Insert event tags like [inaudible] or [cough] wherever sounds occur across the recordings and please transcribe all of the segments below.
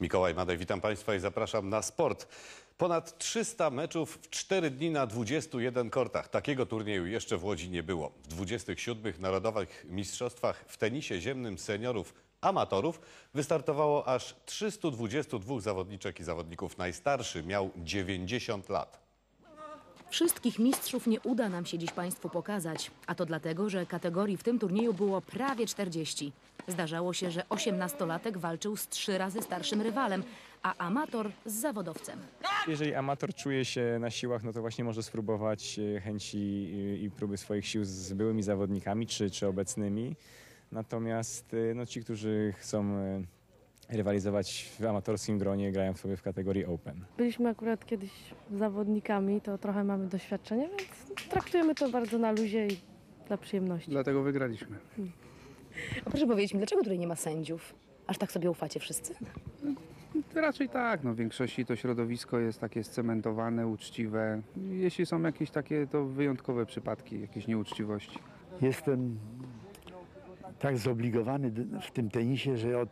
Mikołaj Madej, witam Państwa i zapraszam na sport. Ponad 300 meczów w 4 dni na 21 kortach. Takiego turnieju jeszcze w Łodzi nie było. W 27 Narodowych Mistrzostwach w tenisie ziemnym seniorów amatorów wystartowało aż 322 zawodniczek i zawodników. Najstarszy miał 90 lat. Wszystkich mistrzów nie uda nam się dziś Państwu pokazać, a to dlatego, że kategorii w tym turnieju było prawie 40. Zdarzało się, że 18-latek walczył z trzy razy starszym rywalem, a amator z zawodowcem. Jeżeli amator czuje się na siłach, no to właśnie może spróbować e, chęci i- i próby swoich sił z byłymi zawodnikami czy, czy obecnymi. Natomiast e, no, ci, którzy chcą e, rywalizować w amatorskim gronie, grają sobie w kategorii Open. Byliśmy akurat kiedyś zawodnikami, to trochę mamy doświadczenie, więc traktujemy to bardzo na luzie i dla przyjemności. Dlatego wygraliśmy. A proszę powiedzieć mi, dlaczego tutaj nie ma sędziów? Aż tak sobie ufacie wszyscy? Raczej tak, no w większości to środowisko jest takie scementowane, uczciwe. Jeśli są jakieś takie, to wyjątkowe przypadki, jakieś nieuczciwości. Jestem tak zobligowany w tym tenisie, że od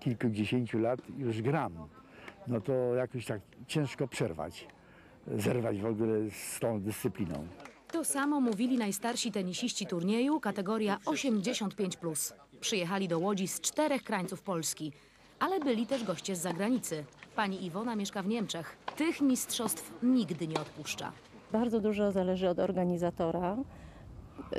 kilkudziesięciu lat już gram. No to jakoś tak ciężko przerwać, zerwać w ogóle z tą dyscypliną. To samo mówili najstarsi tenisiści turnieju, kategoria 85+. Przyjechali do Łodzi z czterech krańców Polski, ale byli też goście z zagranicy. Pani Iwona mieszka w Niemczech. Tych mistrzostw nigdy nie odpuszcza. Bardzo dużo zależy od organizatora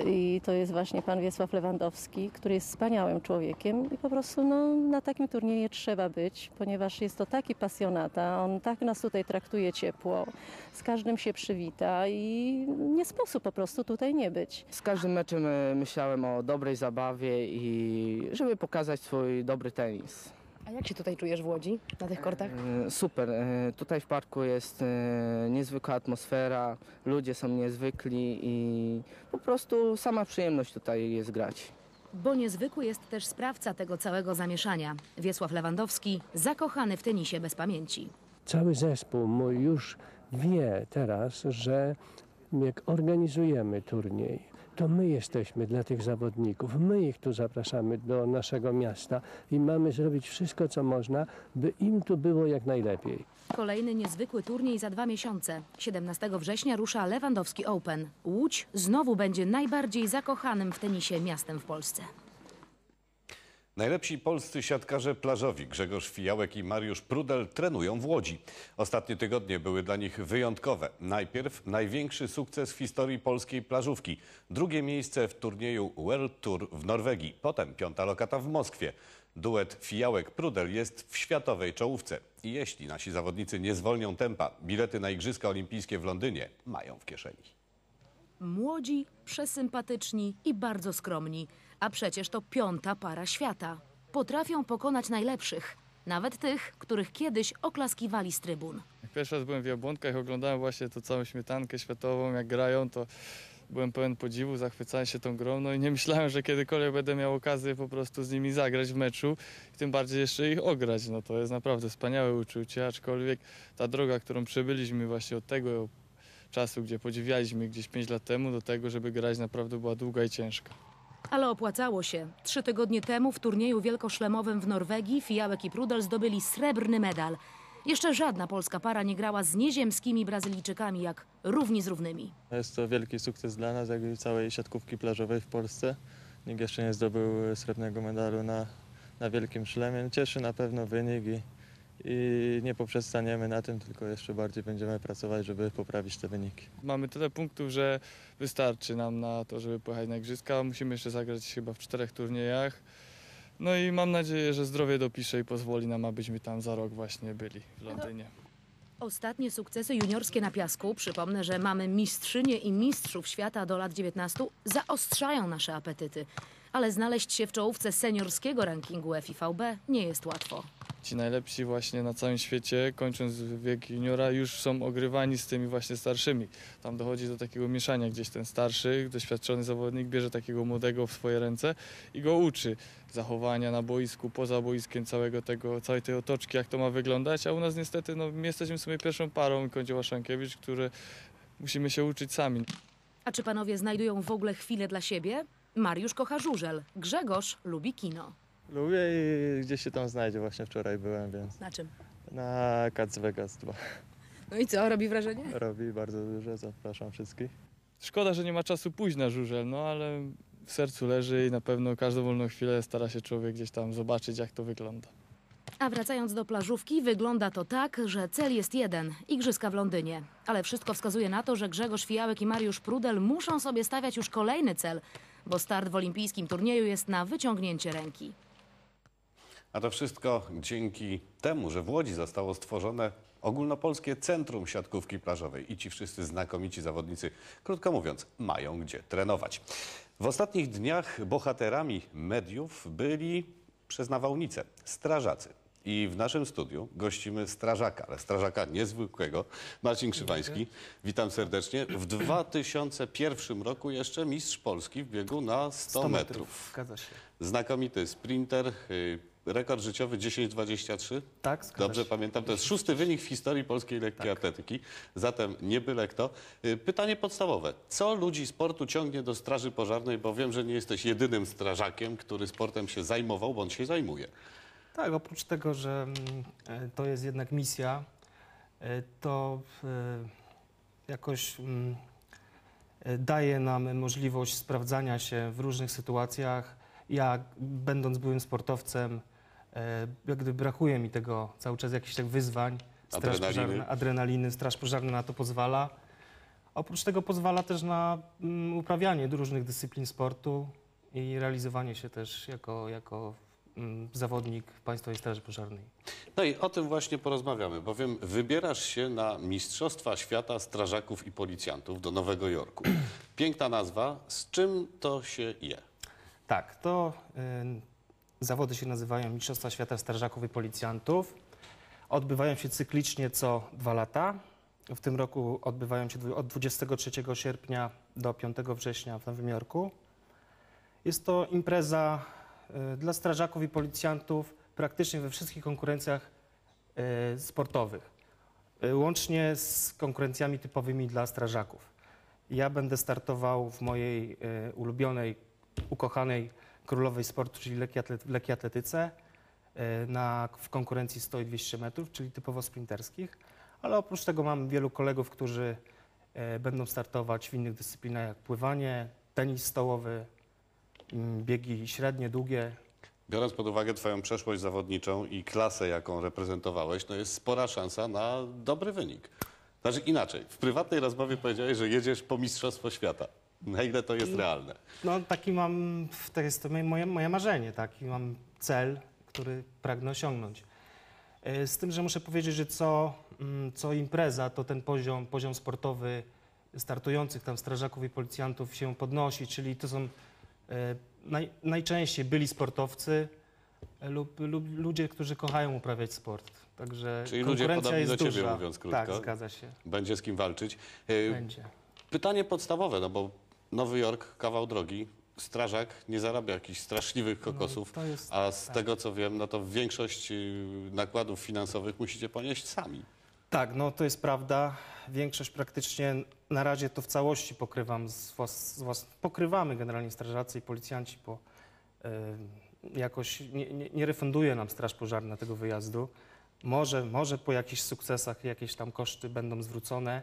i to jest właśnie pan Wiesław Lewandowski, który jest wspaniałym człowiekiem i po prostu no, na takim turnieju trzeba być, ponieważ jest to taki pasjonata, on tak nas tutaj traktuje ciepło, z każdym się przywita i nie sposób po prostu tutaj nie być. Z każdym meczem e, myślałem o dobrej zabawie i żeby pokazać swój dobry tenis. A jak się tutaj czujesz w Łodzi, na tych kortach? E, Super, e, tutaj w parku jest e, niezwykła atmosfera, ludzie są niezwykli i po prostu sama przyjemność tutaj jest grać. Bo niezwykły jest też sprawca tego całego zamieszania. Wiesław Lewandowski, zakochany w tenisie bez pamięci. cały zespół mój już wie teraz, że jak organizujemy turniej, to my jesteśmy dla tych zawodników, my ich tu zapraszamy do naszego miasta i mamy zrobić wszystko, co można, by im tu było jak najlepiej. Kolejny niezwykły turniej za dwa miesiące. 17 września rusza Lewandowski Open. Łódź znowu będzie najbardziej zakochanym w tenisie miastem w Polsce. Najlepsi polscy siatkarze plażowi Grzegorz Fijałek i Mariusz Prudel trenują w Łodzi. Ostatnie tygodnie były dla nich wyjątkowe. Najpierw największy sukces w historii polskiej plażówki. Drugie miejsce w turnieju World Tour w Norwegii. Potem piąta lokata w Moskwie. Duet Fijałek-Prudel jest w światowej czołówce. I jeśli nasi zawodnicy nie zwolnią tempa, bilety na Igrzyska Olimpijskie w Londynie mają w kieszeni. Młodzi, przesympatyczni i bardzo skromni. A przecież to piąta para świata. Potrafią pokonać najlepszych. Nawet tych, których kiedyś oklaskiwali z trybun. Jak pierwszy raz byłem w Jabłonkach oglądałem właśnie tą całą śmietankę światową, jak grają, to byłem pełen podziwu, zachwycałem się tą grą, no i nie myślałem, że kiedykolwiek będę miał okazję po prostu z nimi zagrać w meczu i tym bardziej jeszcze ich ograć. No to jest naprawdę wspaniałe uczucie, aczkolwiek ta droga, którą przebyliśmy właśnie od tego czasu, gdzie podziwialiśmy gdzieś 5 lat temu, do tego, żeby grać naprawdę była długa i ciężka. Ale opłacało się. Trzy tygodnie temu w turnieju wielkoszlemowym w Norwegii Fijałek i Prudel zdobyli srebrny medal. Jeszcze żadna polska para nie grała z nieziemskimi Brazylijczykami jak równi z równymi. Jest to wielki sukces dla nas, jak i całej siatkówki plażowej w Polsce. Nikt jeszcze nie zdobył srebrnego medalu na, na wielkim szlemie. Cieszy na pewno wynik i, i nie poprzestaniemy na tym, tylko jeszcze bardziej będziemy pracować, żeby poprawić te wyniki. Mamy tyle punktów, że wystarczy nam na to, żeby pojechać na igrzyska. Musimy jeszcze zagrać chyba w czterech turniejach. No i mam nadzieję, że zdrowie dopisze i pozwoli nam, abyśmy tam za rok właśnie byli w Londynie. Ostatnie sukcesy juniorskie na piasku, przypomnę, że mamy mistrzynie i mistrzów świata do lat 19, zaostrzają nasze apetyty. Ale znaleźć się w czołówce seniorskiego rankingu FIVB nie jest łatwo. Ci najlepsi właśnie na całym świecie, kończąc wiek juniora, już są ogrywani z tymi właśnie starszymi. Tam dochodzi do takiego mieszania, gdzieś ten starszy, doświadczony zawodnik bierze takiego młodego w swoje ręce i go uczy zachowania na boisku, poza boiskiem, całego tego, całej tej otoczki, jak to ma wyglądać, a u nas niestety no, my jesteśmy w sumie pierwszą parą Kądzieła Łaszankiewicz, które musimy się uczyć sami. A czy panowie znajdują w ogóle chwilę dla siebie? Mariusz kocha żużel, Grzegorz lubi kino. Lubię i gdzieś się tam znajdzie. Właśnie wczoraj byłem, więc Na czym? na Cats Vegas 2 No i co, robi wrażenie? robi bardzo dużo. Zapraszam wszystkich. Szkoda, że nie ma czasu pójść na żużel, no ale w sercu leży i na pewno każdą wolną chwilę stara się człowiek gdzieś tam zobaczyć, jak to wygląda. A wracając do plażówki, wygląda to tak, że cel jest jeden igrzyska w Londynie. Ale wszystko wskazuje na to, że Grzegorz Fijałek i Mariusz Prudel muszą sobie stawiać już kolejny cel, bo start w olimpijskim turnieju jest na wyciągnięcie ręki. A to wszystko dzięki temu, że w Łodzi zostało stworzone ogólnopolskie centrum siatkówki plażowej i ci wszyscy znakomici zawodnicy, krótko mówiąc, mają gdzie trenować. W ostatnich dniach bohaterami mediów byli przez nawałnicę strażacy. I w naszym studiu gościmy strażaka, ale strażaka niezwykłego, Marcin Krzywański. Witam serdecznie. W 2001 roku jeszcze mistrz Polski w biegu na 100, metrów. Zgadza się. Znakomity sprinter, y, rekord życiowy 10,23. Tak, zgadza Dobrze się. pamiętam, to jest szósty wynik w historii polskiej lekkiej atletyki, zatem nie byle kto. Y, Pytanie podstawowe. Co ludzi sportu ciągnie do straży pożarnej, bo wiem, że nie jesteś jedynym strażakiem, który sportem się zajmował, on się zajmuje. Tak, oprócz tego, że mm, e, to jest jednak misja, e, to e, jakoś mm, daje nam możliwość sprawdzania się w różnych sytuacjach. Ja, będąc byłym sportowcem, e, jak gdyby brakuje mi tego cały czas jakichś tak wyzwań. Straż Adrenaliny. pożarna, adrenaliny, straż pożarna na to pozwala. Oprócz tego pozwala też na mm, uprawianie różnych dyscyplin sportu i realizowanie się też jako, jako mm, zawodnik Państwowej Straży Pożarnej. No i o tym właśnie porozmawiamy, bowiem wybierasz się na Mistrzostwa Świata Strażaków i Policjantów do Nowego Jorku. [clears throat] Piękna nazwa. Z czym to się je? Tak, to y, zawody się nazywają Mistrzostwa Świata Strażaków i Policjantów. Odbywają się cyklicznie co dwa lata. W tym roku odbywają się od 23 sierpnia do 5 września w Nowym Jorku. Jest to impreza y, dla strażaków i policjantów praktycznie we wszystkich konkurencjach y, sportowych, y, łącznie z konkurencjami typowymi dla strażaków. Ja będę startował w mojej ulubionej, ukochanej królowej sportu, czyli lekkiej atletyce, y, na, w konkurencji 100 i 200 metrów, czyli typowo sprinterskich. Ale oprócz tego mam wielu kolegów, którzy y, będą startować w innych dyscyplinach jak pływanie, tenis stołowy, biegi średnie, długie. Biorąc pod uwagę Twoją przeszłość zawodniczą i klasę, jaką reprezentowałeś, no jest spora szansa na dobry wynik. Znaczy inaczej, w prywatnej rozmowie powiedziałeś, że jedziesz po Mistrzostwo Świata. [laughs] Na ile to jest realne? No taki mam, to jest to moje, moje marzenie, taki mam cel, który pragnę osiągnąć. E, Z tym, że muszę powiedzieć, że co, mm, co impreza, to ten poziom, poziom sportowy startujących tam strażaków i policjantów się podnosi, czyli to są e, naj, najczęściej byli sportowcy e, lub, lub ludzie, którzy kochają uprawiać sport. Także Czyli ludzie konkurencja podobni jest do ciebie, duża. mówiąc krótko. Tak, zgadza się. Będzie z kim walczyć. Będzie. Pytanie podstawowe, no bo Nowy Jork, kawał drogi, strażak nie zarabia jakichś straszliwych kokosów, No, to jest- a z tak. tego co wiem, no to większość y, nakładów finansowych musicie ponieść sami. Tak, no to jest prawda. Większość praktycznie na razie to w całości pokrywam z włas, z włas, pokrywamy generalnie strażacy i policjanci, bo y, jakoś nie, nie, nie refunduje nam Straż Pożarna tego wyjazdu. Może, może po jakichś sukcesach jakieś tam koszty będą zwrócone.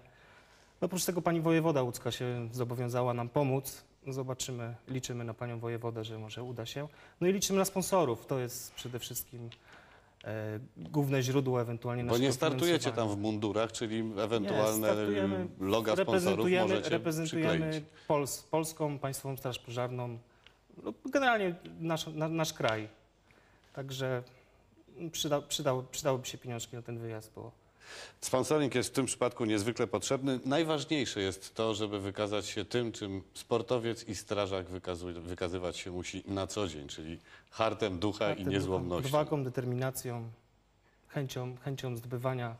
No oprócz tego pani wojewoda łódzka się zobowiązała nam pomóc. Zobaczymy, liczymy na panią wojewodę, że może uda się. No i liczymy na sponsorów. To jest przede wszystkim e, główne źródło ewentualnie Bo naszego nie startujecie finansowania. tam w mundurach, czyli ewentualne startujemy, y, loga sponsorów reprezentujemy, możecie reprezentujemy przykleić. Pols, Polską Państwową Straż Pożarną, generalnie nasz, na, nasz kraj. Także przyda, przydał, przydałyby się pieniążki na ten wyjazd, bo Sponsoring jest w tym przypadku niezwykle potrzebny. Najważniejsze jest to, żeby wykazać się tym, czym sportowiec i strażak wykazywać się musi na co dzień, czyli hartem ducha i Warty niezłomnością. Odwagą, determinacją, chęcią, chęcią zdobywania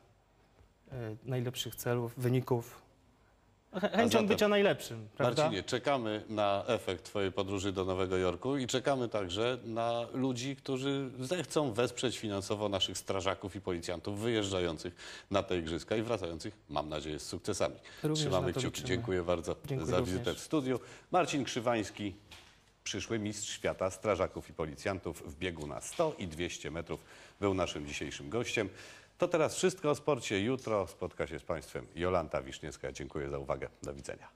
e, najlepszych celów, wyników, chęcią zatem, bycia najlepszym, prawda? Marcinie, czekamy na efekt Twojej podróży do Nowego Jorku i czekamy także na ludzi, którzy zechcą wesprzeć finansowo naszych strażaków i policjantów wyjeżdżających na te igrzyska i wracających, mam nadzieję, z sukcesami. Również Trzymamy kciuki. liczymy. Dziękuję bardzo Dziękuję za również. wizytę w studiu. Marcin Krzywański, Przyszły mistrz świata strażaków i policjantów w biegu na 100 i 200 metrów był naszym dzisiejszym gościem. To teraz wszystko o sporcie. Jutro spotka się z Państwem Jolanta Wiszniewska. Dziękuję za uwagę. Do widzenia.